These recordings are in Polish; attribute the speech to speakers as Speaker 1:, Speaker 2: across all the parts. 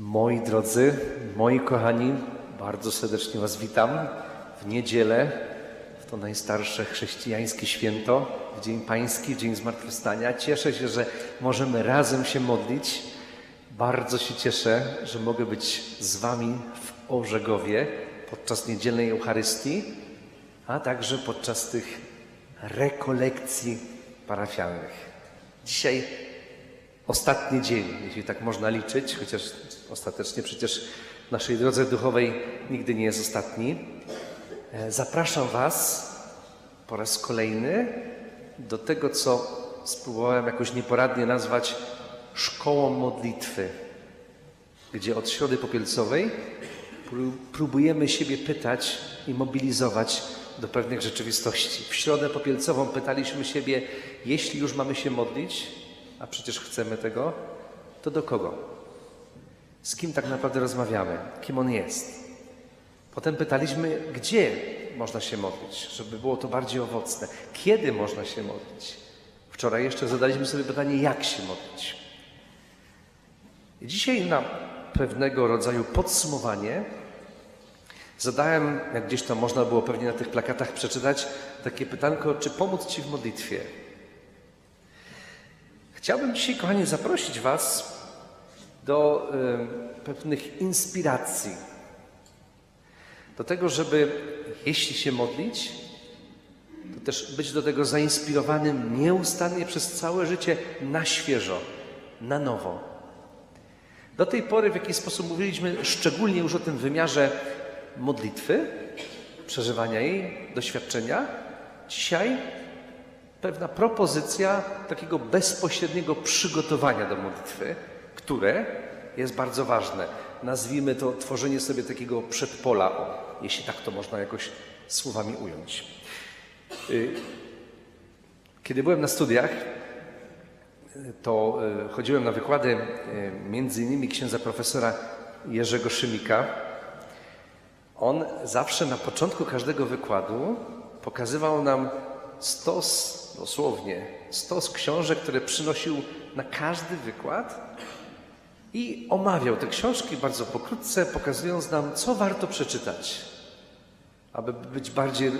Speaker 1: Moi drodzy, moi kochani, bardzo serdecznie Was witam w niedzielę, w to najstarsze chrześcijańskie święto, w Dzień Pański, w Dzień Zmartwychwstania. Cieszę się, że możemy razem się modlić. Bardzo się cieszę, że mogę być z Wami w Orzegowie podczas niedzielnej Eucharystii, a także podczas tych rekolekcji parafialnych. Dzisiaj ostatni dzień, jeśli tak można liczyć, chociaż ostatecznie przecież w naszej drodze duchowej nigdy nie jest ostatni. E, Zapraszam Was po raz kolejny do tego, co spróbowałem jakoś nieporadnie nazwać szkołą modlitwy, gdzie od środy popielcowej pró- próbujemy siebie pytać i mobilizować do pewnych rzeczywistości. W środę popielcową pytaliśmy siebie, jeśli już mamy się modlić, a przecież chcemy tego, to do kogo? Z kim tak naprawdę rozmawiamy? Kim on jest? Potem pytaliśmy, gdzie można się modlić, żeby było to bardziej owocne. Kiedy można się modlić? Wczoraj jeszcze zadaliśmy sobie pytanie, jak się modlić. Dzisiaj na pewnego rodzaju podsumowanie zadałem, jak gdzieś to można było pewnie na tych plakatach przeczytać, takie pytanko, czy pomóc Ci w modlitwie? Chciałbym dzisiaj, kochani, zaprosić Was do y, pewnych inspiracji. Do tego, żeby jeśli się modlić, to też być do tego zainspirowanym nieustannie przez całe życie na świeżo, na nowo. Do tej pory w jakiś sposób mówiliśmy szczególnie już o tym wymiarze modlitwy, przeżywania jej, doświadczenia. Dzisiaj pewna propozycja takiego bezpośredniego przygotowania do modlitwy, które jest bardzo ważne. Nazwijmy to tworzenie sobie takiego przedpola, o, jeśli tak to można jakoś słowami ująć. Y, Kiedy byłem na studiach, to y, chodziłem na wykłady y, między innymi księdza profesora Jerzego Szymika. On zawsze na początku każdego wykładu pokazywał nam stos, dosłownie, stos książek, które przynosił na każdy wykład i omawiał te książki bardzo pokrótce, pokazując nam, co warto przeczytać, aby być bardziej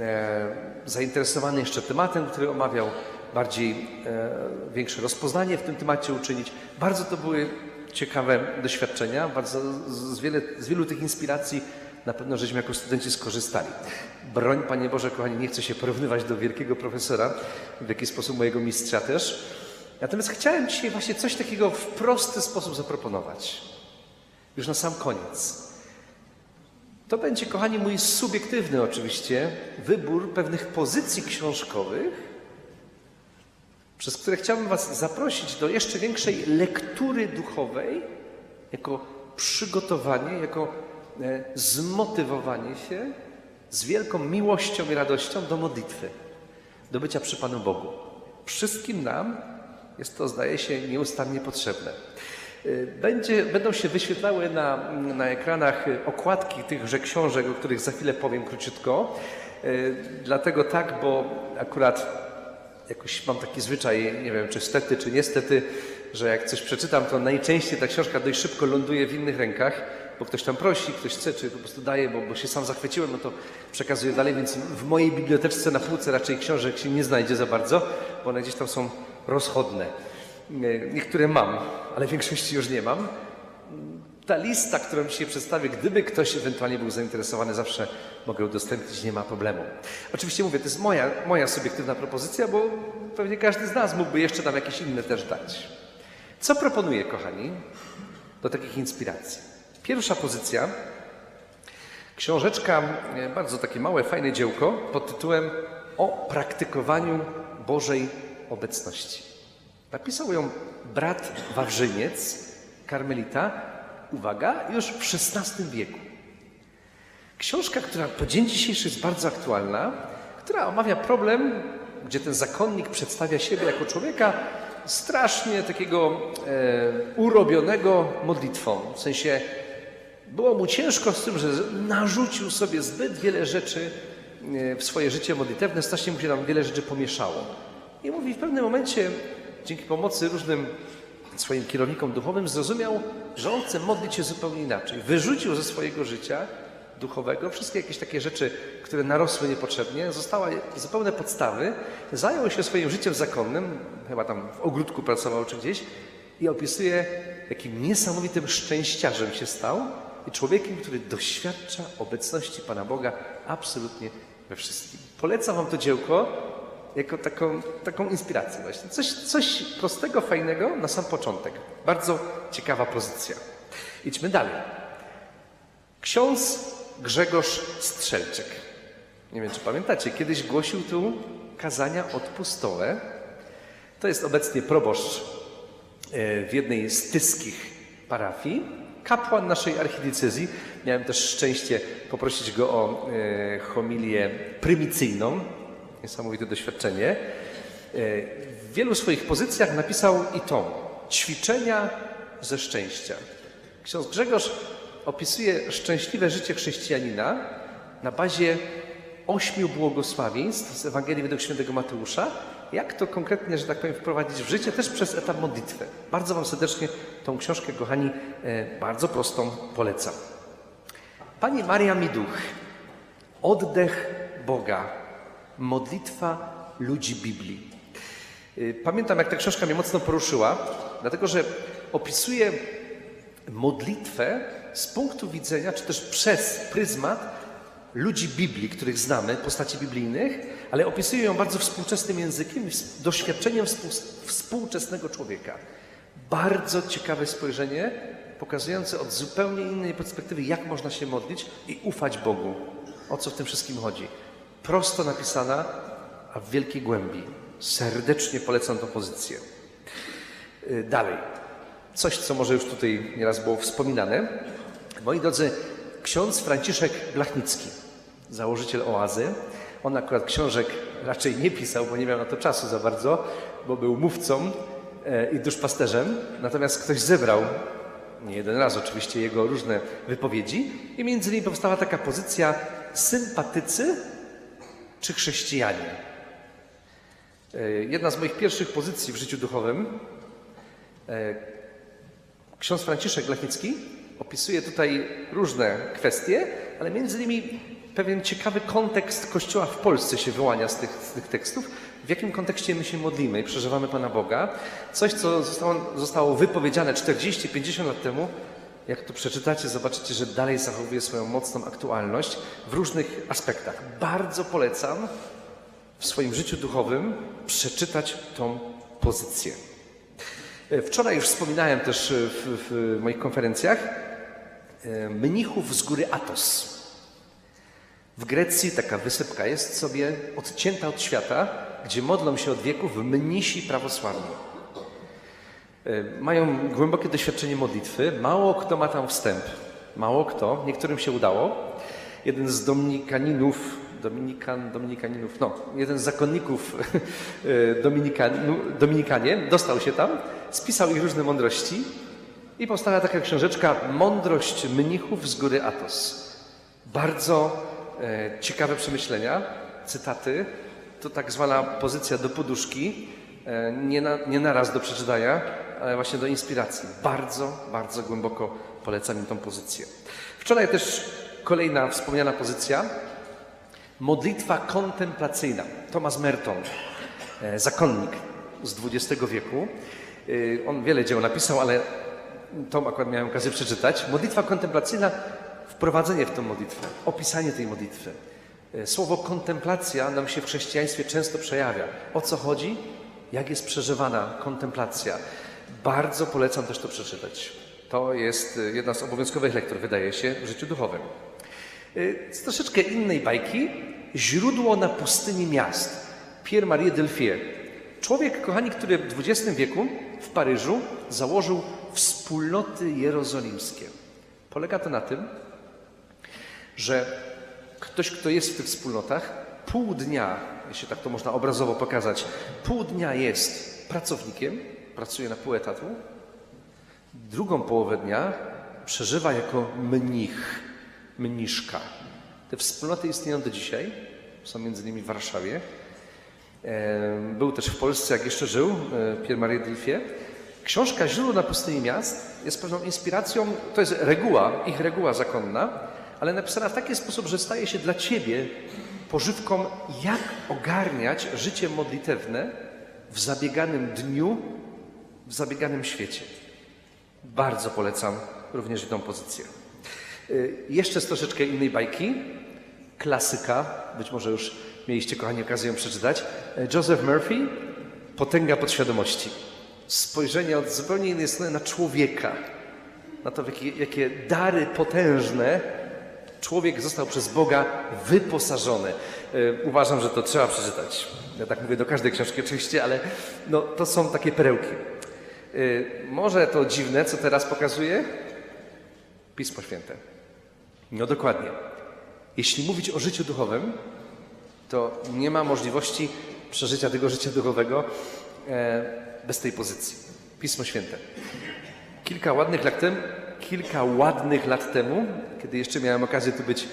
Speaker 1: e, zainteresowany jeszcze tematem, który omawiał, bardziej e, większe rozpoznanie w tym temacie uczynić. Bardzo to były ciekawe doświadczenia, bardzo z, wiele, z wielu tych inspiracji na pewno żeśmy jako studenci skorzystali. Broń, Panie Boże, kochani, nie chcę się porównywać do wielkiego profesora, w jakiś sposób mojego mistrza też. Natomiast chciałem dzisiaj właśnie coś takiego w prosty sposób zaproponować. Już na sam koniec. To będzie, kochani, mój subiektywny oczywiście wybór pewnych pozycji książkowych, przez które chciałbym Was zaprosić do jeszcze większej lektury duchowej, jako przygotowanie, jako zmotywowanie się z wielką miłością i radością do modlitwy, do bycia przy Panu Bogu. Wszystkim nam jest to, zdaje się, nieustannie potrzebne. Y, Będzie, będą się wyświetlały na, na ekranach okładki tychże książek, o których za chwilę powiem króciutko. Y, Dlatego tak, bo akurat jakoś mam taki zwyczaj, nie wiem czy stety, czy niestety, że jak coś przeczytam, to najczęściej ta książka dość szybko ląduje w innych rękach, bo ktoś tam prosi, ktoś chce, czy po prostu daje, bo, bo się sam zachwyciłem, no to przekazuję dalej, więc w mojej biblioteczce na półce raczej książek się nie znajdzie za bardzo, bo one gdzieś tam są rozchodne. Nie- Niektóre mam, ale większości już nie mam. Ta lista, którą dzisiaj przedstawię, gdyby ktoś ewentualnie był zainteresowany, zawsze mogę udostępnić, nie ma problemu. Oczywiście mówię, to jest moja, moja subiektywna propozycja, bo pewnie każdy z nas mógłby jeszcze tam jakieś inne też dać. Co proponuję, kochani, do takich inspiracji? Pierwsza pozycja, książeczka, e, bardzo takie małe, fajne dziełko pod tytułem O praktykowaniu Bożej obecności. Napisał ją brat Wawrzyniec, karmelita, uwaga, już w XVI wieku. Książka, która po dzień dzisiejszy jest bardzo aktualna, która omawia problem, gdzie ten zakonnik przedstawia siebie jako człowieka strasznie takiego e, urobionego modlitwą. W sensie było mu ciężko z tym, że narzucił sobie zbyt wiele rzeczy e, w swoje życie modlitewne, strasznie mu się tam wiele rzeczy pomieszało. I mówi w pewnym momencie, dzięki pomocy różnym swoim kierownikom duchowym, zrozumiał, że on chce modlić się zupełnie inaczej. Wyrzucił ze swojego życia duchowego wszystkie jakieś takie rzeczy, które narosły niepotrzebnie, została zupełne podstawy, zajął się swoim życiem zakonnym, chyba tam w ogródku pracował czy gdzieś. I opisuje, jakim niesamowitym szczęściarzem się stał i człowiekiem, który doświadcza obecności Pana Boga absolutnie we wszystkim. Polecam Wam to dziełko jako taką, taką inspirację właśnie. Coś, coś prostego, fajnego na sam początek. Bardzo ciekawa pozycja. Idźmy dalej. Ksiądz Grzegorz Strzelczyk. Nie wiem, czy pamiętacie, kiedyś głosił tu kazania odpustowe. To jest obecnie proboszcz e, w jednej z tyskich parafii, kapłan naszej archidiecezji. Miałem też szczęście poprosić go o e, homilię prymicyjną. Niesamowite doświadczenie. E, W wielu swoich pozycjach napisał i to ćwiczenia ze szczęścia. Ksiądz Grzegorz opisuje szczęśliwe życie chrześcijanina na bazie ośmiu błogosławieństw z Ewangelii według świętego Mateusza. Jak to konkretnie, że tak powiem, wprowadzić w życie, też przez etap modlitwy. Bardzo Wam serdecznie tą książkę, kochani, e, bardzo prostą polecam. Pani Maria Miduch, oddech Boga, modlitwa ludzi Biblii. Y, Pamiętam, jak ta książka mnie mocno poruszyła, dlatego że opisuje modlitwę z punktu widzenia, czy też przez pryzmat ludzi Biblii, których znamy, postaci biblijnych, ale opisuje ją bardzo współczesnym językiem i doświadczeniem współ- współczesnego człowieka. Bardzo ciekawe spojrzenie, pokazujące od zupełnie innej perspektywy, jak można się modlić i ufać Bogu. O co w tym wszystkim chodzi? Prosto napisana, a w wielkiej głębi. Serdecznie polecam tę pozycję. Y, Dalej. Coś, co może już tutaj nieraz było wspominane. Moi drodzy, ksiądz Franciszek Blachnicki, założyciel Oazy. On akurat książek raczej nie pisał, bo nie miał na to czasu za bardzo, bo był mówcą e, i duszpasterzem. Natomiast ktoś zebrał, nie jeden raz oczywiście, jego różne wypowiedzi i między innymi powstała taka pozycja sympatycy czy chrześcijanie. E, Jedna z moich pierwszych pozycji w życiu duchowym Ksiądz Franciszek Lechnicki opisuje tutaj różne kwestie, ale między innymi pewien ciekawy kontekst Kościoła w Polsce się wyłania z tych, z tych tekstów. W jakim kontekście my się modlimy i przeżywamy Pana Boga. Coś, co zostało, zostało wypowiedziane 40-50 lat temu. Jak to przeczytacie, zobaczycie, że dalej zachowuje swoją mocną aktualność w różnych aspektach. Bardzo polecam w swoim życiu duchowym przeczytać tą pozycję. Wczoraj już wspominałem też w, w moich konferencjach e, mnichów z góry Atos. W Grecji taka wysepka jest sobie odcięta od świata, gdzie modlą się od wieków mnisi prawosławni. E, Mają głębokie doświadczenie modlitwy. Mało kto ma tam wstęp. Mało kto. Niektórym się udało. Jeden z dominikaninów, dominikan, dominikaninów, no, jeden z zakonników e, Dominikanu, Dominikanie dostał się tam, spisał ich różne mądrości i powstała taka książeczka Mądrość mnichów z góry Atos. Bardzo e, ciekawe przemyślenia, cytaty. To tak zwana pozycja do poduszki, e, nie, na, nie naraz do przeczytania, ale właśnie do inspiracji. Bardzo, bardzo głęboko polecam im tą pozycję. Wczoraj też kolejna wspomniana pozycja, modlitwa kontemplacyjna. Thomas Merton, e, zakonnik z XX wieku. E, On wiele dzieł napisał, ale to akurat miałem okazję przeczytać. Modlitwa kontemplacyjna, wprowadzenie w tę modlitwę, opisanie tej modlitwy. E, Słowo kontemplacja nam się w chrześcijaństwie często przejawia. O co chodzi? Jak jest przeżywana kontemplacja? Bardzo polecam też to przeczytać. To jest e, jedna z obowiązkowych lektur, wydaje się, w życiu duchowym. E, Z troszeczkę innej bajki. Źródło na pustyni miast. Pierre-Marie Delfier. Człowiek, kochani, który w XX wieku w Paryżu założył wspólnoty jerozolimskie. Polega to na tym, że ktoś, kto jest w tych wspólnotach, pół dnia, jeśli tak to można obrazowo pokazać, pół dnia jest pracownikiem, pracuje na pół etatu, drugą połowę dnia przeżywa jako mnich, mniszka. Te wspólnoty istnieją do dzisiaj, są między innymi w Warszawie. Był też w Polsce, jak jeszcze żył, e, Pierre-Marie Delfier. Książka Źródło na pustyni miast jest pewną inspiracją, to jest reguła, ich reguła zakonna, ale napisana w taki sposób, że staje się dla Ciebie pożywką, jak ogarniać życie modlitewne w zabieganym dniu, w zabieganym świecie. Bardzo polecam również tą pozycję. Y, Jeszcze z troszeczkę innej bajki, klasyka, być może już mieliście, kochani, okazję ją przeczytać. Y, Joseph Murphy, Potęga podświadomości. Spojrzenie od zupełnie innej strony na człowieka, na to, jakie, jakie dary potężne człowiek został przez Boga wyposażony. Y, Uważam, że to trzeba przeczytać. Ja tak mówię do każdej książki oczywiście, ale no, to są takie perełki. Y, Może to dziwne, co teraz pokazuję? Pismo Święte. No dokładnie. Jeśli mówić o życiu duchowym, to nie ma możliwości przeżycia tego życia duchowego e, bez tej pozycji. Pismo Święte. Kilka ładnych lat temu, kilka ładnych lat temu, kiedy jeszcze miałem okazję tu być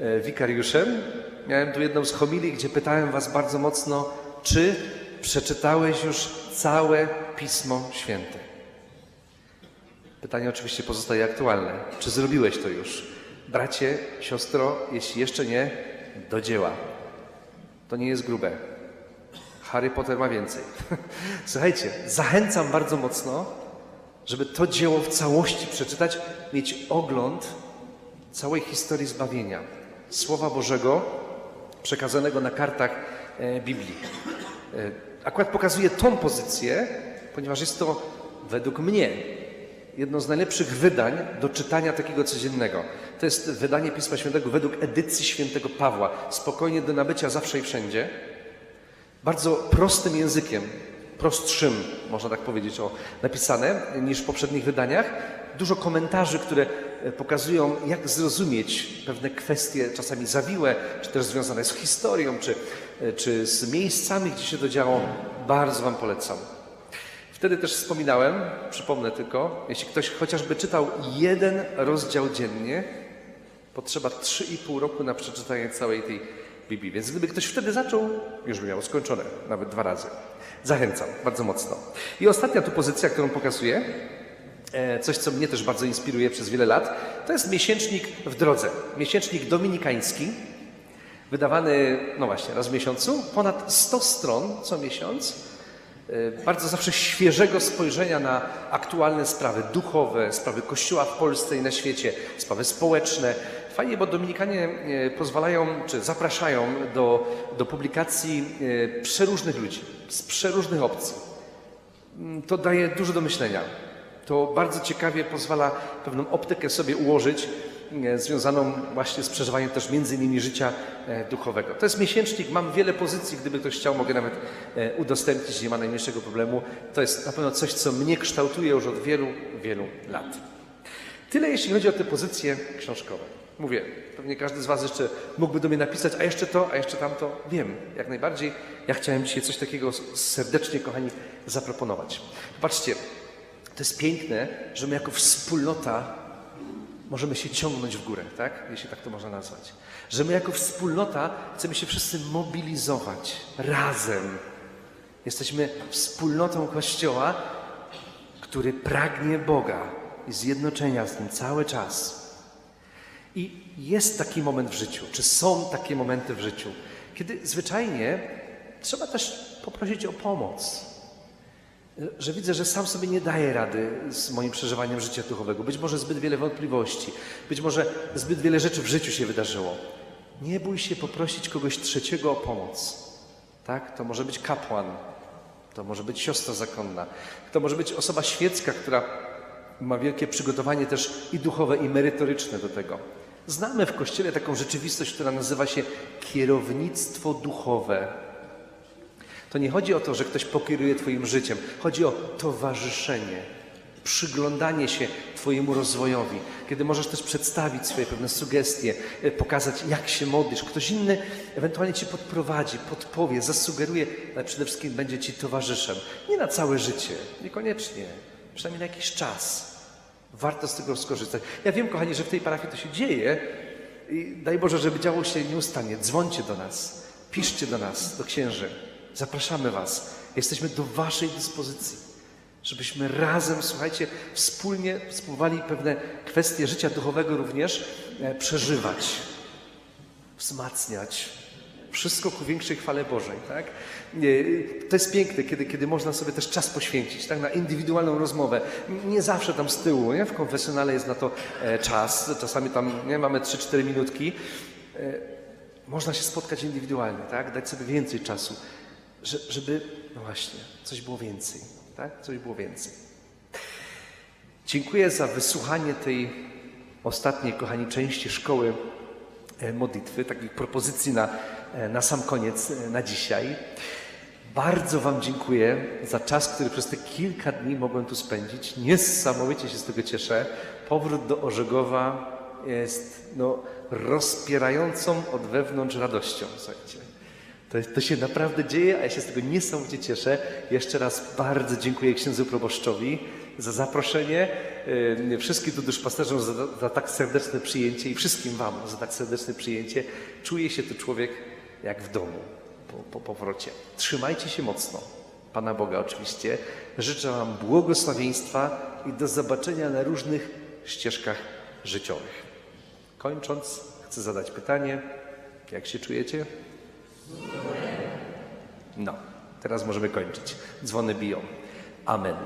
Speaker 1: e, wikariuszem, miałem tu jedną z homilii, gdzie pytałem Was bardzo mocno, czy przeczytałeś już całe Pismo Święte? Pytanie oczywiście pozostaje aktualne. Czy zrobiłeś to już? Bracie, siostro, jeśli jeszcze nie, do dzieła. To nie jest grube. Harry Potter ma więcej. Słuchajcie, zachęcam bardzo mocno, żeby to dzieło w całości przeczytać, mieć ogląd całej historii zbawienia. Słowa Bożego przekazanego na kartach e, Biblii. E, akurat pokazuje tą pozycję, ponieważ jest to według mnie jedno z najlepszych wydań do czytania takiego codziennego. To jest wydanie Pisma Świętego według edycji świętego Pawła. Spokojnie do nabycia zawsze i wszędzie. Bardzo prostym językiem, prostszym, można tak powiedzieć, o, napisane niż w poprzednich wydaniach. Dużo komentarzy, które e, pokazują, jak zrozumieć pewne kwestie, czasami zawiłe, czy też związane z historią, czy, e, czy z miejscami, gdzie się to działo. Bardzo Wam polecam. Wtedy też wspominałem, przypomnę tylko, jeśli ktoś chociażby czytał jeden rozdział dziennie, potrzeba 3,5 roku na przeczytanie całej tej Więc gdyby ktoś wtedy zaczął, już by miał skończone, nawet dwa razy. Zachęcam bardzo mocno. I ostatnia tu pozycja, którą pokazuję, e, coś, co mnie też bardzo inspiruje przez wiele lat, to jest miesięcznik w drodze. Miesięcznik dominikański, wydawany, no właśnie, raz w miesiącu, ponad 100 stron co miesiąc. E, Bardzo zawsze świeżego spojrzenia na aktualne sprawy duchowe, sprawy Kościoła w Polsce i na świecie, sprawy społeczne. Fajnie, bo Dominikanie e, pozwalają, czy zapraszają do, do publikacji e, przeróżnych ludzi, z przeróżnych opcji. Mm, To daje dużo do myślenia. To bardzo ciekawie pozwala pewną optykę sobie ułożyć, e, związaną właśnie z przeżywaniem też między innymi życia duchowego. To jest miesięcznik, mam wiele pozycji, gdyby ktoś chciał, mogę nawet udostępnić, nie ma najmniejszego problemu. To jest na pewno coś, co mnie kształtuje już od wielu, wielu lat. Tyle jeśli chodzi o te pozycje książkowe. Mówię, pewnie każdy z Was jeszcze mógłby do mnie napisać, a jeszcze to, a jeszcze tamto. Wiem, jak najbardziej. Ja chciałem dzisiaj coś takiego serdecznie, kochani, zaproponować. Patrzcie, to jest piękne, że my jako wspólnota możemy się ciągnąć w górę, tak? Jeśli tak to można nazwać. Że my jako wspólnota chcemy się wszyscy mobilizować razem. Jesteśmy wspólnotą Kościoła, który pragnie Boga i zjednoczenia z Nim cały czas. I jest taki moment w życiu, czy są takie momenty w życiu, kiedy zwyczajnie trzeba też poprosić o pomoc. Że widzę, że sam sobie nie daję rady z moim przeżywaniem życia duchowego. Być może zbyt wiele wątpliwości, być może zbyt wiele rzeczy w życiu się wydarzyło. Nie bój się poprosić kogoś trzeciego o pomoc. Tak? To może być kapłan, to może być siostra zakonna, to może być osoba świecka, która ma wielkie przygotowanie też i duchowe, i merytoryczne do tego. Znamy w Kościele taką rzeczywistość, która nazywa się kierownictwo duchowe. To nie chodzi o to, że ktoś pokieruje Twoim życiem. Chodzi o towarzyszenie, przyglądanie się Twojemu rozwojowi, kiedy możesz też przedstawić swoje pewne sugestie, e, pokazać, jak się modlisz. Ktoś inny ewentualnie Ci podprowadzi, podpowie, zasugeruje, ale przede wszystkim będzie Ci towarzyszem. Nie na całe życie, niekoniecznie, przynajmniej na jakiś czas. Warto z tego skorzystać. Ja wiem, kochani, że w tej parafii to się dzieje i daj Boże, żeby działo się nieustannie. Dzwońcie do nas, piszcie do nas, do księży. Zapraszamy Was. Jesteśmy do Waszej dyspozycji. Żebyśmy razem, słuchajcie, wspólnie spróbowali pewne kwestie życia duchowego również e, przeżywać, wzmacniać. Wszystko ku większej chwale Bożej, tak? To jest piękne, kiedy, kiedy można sobie też czas poświęcić, tak? Na indywidualną rozmowę. Nie zawsze tam z tyłu, nie? W konfesjonale jest na to e, czas. Czasami tam, nie? Mamy 3-4 minutki. E, można się spotkać indywidualnie, tak? Dać sobie więcej czasu, że, żeby, no właśnie, coś było więcej, tak? Coś było więcej. Dziękuję za wysłuchanie tej ostatniej, kochani, części szkoły e, modlitwy, takich propozycji na, na sam koniec, e, na dzisiaj. Bardzo Wam dziękuję za czas, który przez te kilka dni mogłem tu spędzić. Niesamowicie się z tego cieszę. Powrót do Orzegowa jest no, rozpierającą od wewnątrz radością. Słuchajcie. To, to się naprawdę dzieje, a ja się z tego niesamowicie cieszę. Jeszcze raz bardzo dziękuję księdzu proboszczowi za zaproszenie, yy, wszystkim tu duszpasterzom za, za tak serdeczne przyjęcie i wszystkim Wam za tak serdeczne przyjęcie. Czuje się tu człowiek jak w domu po, po powrocie. Trzymajcie się mocno. Pana Boga oczywiście. Życzę Wam błogosławieństwa i do zobaczenia na różnych ścieżkach życiowych. Kończąc, chcę zadać pytanie. Jak się czujecie? No, teraz możemy kończyć. Dzwony biją. Amen.